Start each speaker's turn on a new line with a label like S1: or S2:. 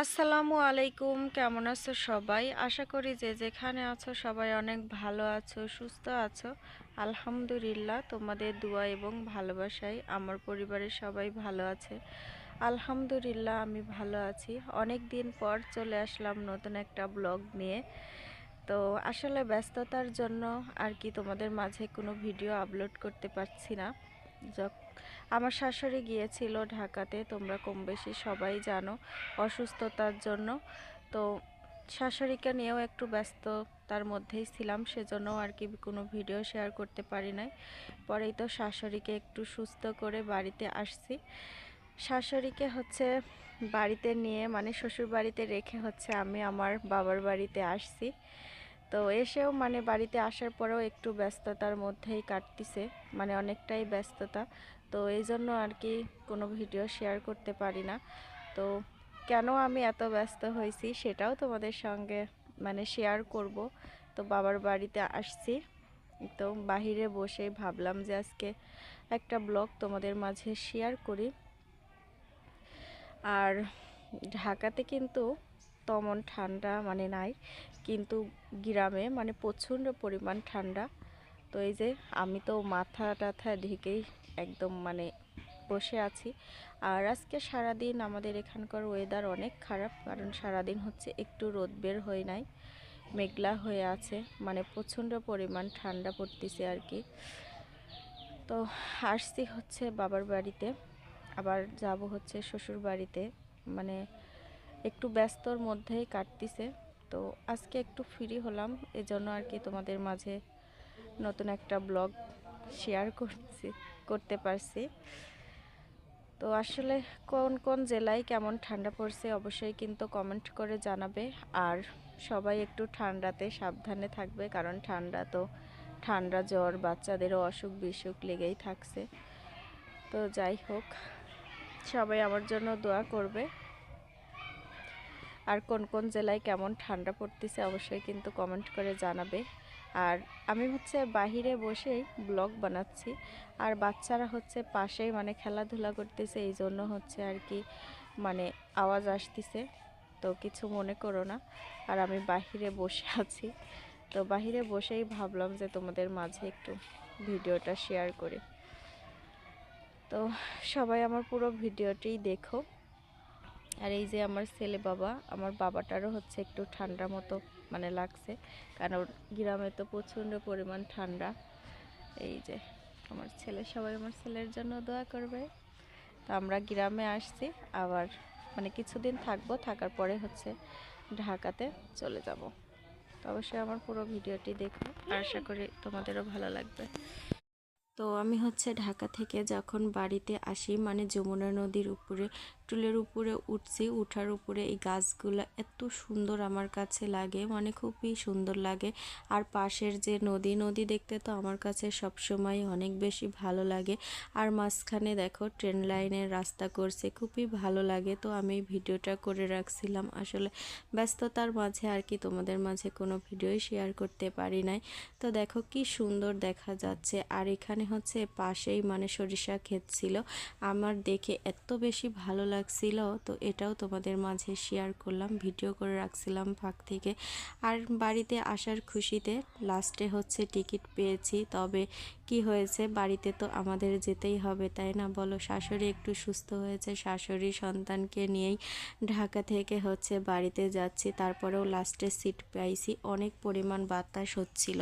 S1: আসসালামু আলাইকুম, কেমন আছো সবাই? আশা করি যে যেখানে আছো সবাই অনেক ভালো আছো, সুস্থ আছো। আলহামদুলিল্লাহ, তোমাদের দোয়া এবং ভালোবাসায় আমার পরিবারের সবাই ভালো আছে। আলহামদুলিল্লাহ, আমি ভালো আছি। অনেক দিন পর চলে আসলাম নতুন একটা ব্লগ নিয়ে। তো আসলে ব্যস্ততার জন্য আর কি তোমাদের মাঝে কোনো ভিডিও আপলোড করতে পারছি না। আমার শাশুড়ি গিয়েছিল ঢাকাতে, তোমরা কম বেশি সবাই জানো অসুস্থতার জন্য। তো শাশুড়িকে নিয়েও একটু ব্যস্ত তার মধ্যেই ছিলাম, সেজন্য আর কি কোনো ভিডিও শেয়ার করতে পারি নাই। পরেই তো শাশুড়িকে একটু সুস্থ করে বাড়িতে আসছি। শাশুড়িকে হচ্ছে বাড়িতে নিয়ে মানে শ্বশুর বাড়িতে রেখে হচ্ছে আমি আমার বাবার বাড়িতে আসছি। তো এসেও মানে বাড়িতে আসার পরেও একটু ব্যস্ততার মধ্যেই কাটতিছে মানে অনেকটাই ব্যস্ততা। তো এই জন্য আর কি কোনো ভিডিও শেয়ার করতে পারি না। তো কেন আমি এত ব্যস্ত হয়েছি সেটাও তোমাদের সঙ্গে মানে শেয়ার করব। তো বাবার বাড়িতে আসছি। তো বাহিরে বসে ভাবলাম যে আজকে একটা ব্লগ তোমাদের মাঝে শেয়ার করি। আর ঢাকাতে কিন্তু তেমন ঠান্ডা মানে নাই। কিন্তু গ্রামে মানে প্রচণ্ড পরিমাণ ঠান্ডা। তো এই যে আমি তো মাথা টাথা ঢেকেই একদম মানে বসে আছি। আর আজকে সারাদিন আমাদের এখানকার ওয়েদার অনেক খারাপ, কারণ সারাদিন হচ্ছে একটু রোদ বের হয় নাই, মেঘলা হয়ে আছে মানে প্রচণ্ড পরিমাণ ঠান্ডা পড়তেছে আর কি। তো আসছি হচ্ছে বাবার বাড়িতে, আবার যাব হচ্ছে শ্বশুর বাড়িতে মানে একটু ব্যস্তর মধ্যেই কাটতিছে। তো আজকে একটু ফ্রি হলাম, এজন্য আর কি তোমাদের মাঝে নতুন একটা ব্লগ শেয়ার করছি, করতে পারছি। তো আসলে কোন কোন জেলায় কেমন ঠান্ডা পড়ছে অবশ্যই কিন্তু কমেন্ট করে জানাবে। আর সবাই একটু ঠান্ডাতে সাবধানে থাকবে, কারণ ঠান্ডা তো, ঠান্ডা জ্বর বাচ্চাদেরও অসুখ বিসুখ লেগেই থাকছে। তো যাই হোক, সবাই আমার জন্য দোয়া করবে। আর কোন কোন জেলায় কেমন ঠান্ডা পড়তেছে অবশ্যই কিন্তু কমেন্ট করে জানাবে। আর আমি হচ্ছে বাহিরে বসেই ব্লগ বানাচ্ছি। আর বাচ্চারা হচ্ছে পাশেই মানে খেলাধুলা করতেছে এই জন্য হচ্ছে আর কি মানে আওয়াজ আসতেছে। তো কিছু মনে করো না। আর আমি বাহিরে বসে আছি। তো বাহিরে বসেই ভাবলাম যে তোমাদের মাঝে একটু ভিডিওটা শেয়ার করি। তো সবাই আমার পুরো ভিডিওটি দেখো। আর এই যে আমার ছেলে বাবা, আমার বাবাটারও হচ্ছে একটু ঠান্ডা মতো মানে লাগছে। কারণ গ্রামে তো প্রচণ্ড পরিমাণ ঠান্ডা। এই যে আমার ছেলে, সবাই আমার ছেলের জন্য দোয়া করবে। তো আমরা গ্রামে আসছি, আবার মানে কিছুদিন থাকব, থাকার পরে হচ্ছে ঢাকাতে চলে যাব। তো অবশ্যই আমার পুরো ভিডিওটি দেখো। আশা করি তোমাদেরও ভালো লাগবে। তো আমি হচ্ছে ঢাকা থেকে যখন বাড়িতে আসি মানে যমুনা নদীর উপরে, টুলের উপরে উঠছি, উঠার উপরে এই গাছগুলো এত সুন্দর আমার কাছে লাগে মানে খুবই সুন্দর লাগে। আর পাশের যে নদী নদী দেখতে তো আমার কাছে সবসময় অনেক বেশি ভালো লাগে। আর মাঝখানে দেখো ট্রেন লাইনের রাস্তা করছে, খুবই ভালো লাগে। তো আমি ভিডিওটা করে রাখছিলাম, আসলে ব্যস্ততার মাঝে আর কি তোমাদের মাঝে কোনো ভিডিওই শেয়ার করতে পারি নাই। তো দেখো কি সুন্দর দেখা যাচ্ছে। আর এখানে হচ্ছে পাশেই মানে সরিষা ক্ষেত ছিল। আমার দেখে এত বেশি ভালো লাগছিল। তো এটাও তোমাদের মাঝে শেয়ার করলাম ভিডিও করে রাখছিলাম ফাঁক থেকে। আর বাড়িতে আসার খুশিতে লাস্টে হচ্ছে টিকিট পেয়েছি। তবে কি হয়েছে, বাড়িতে তো আমাদের যেতেই হবে, তাই না? বলো, শাশুড়ি একটু সুস্থ হয়েছে, শাশুড়ি সন্তানকে নিয়েই ঢাকা থেকে হচ্ছে বাড়িতে যাচ্ছি। তারপরেও লাস্টে সিট পাইছি। অনেক পরিমাণ বাতাস হচ্ছিল।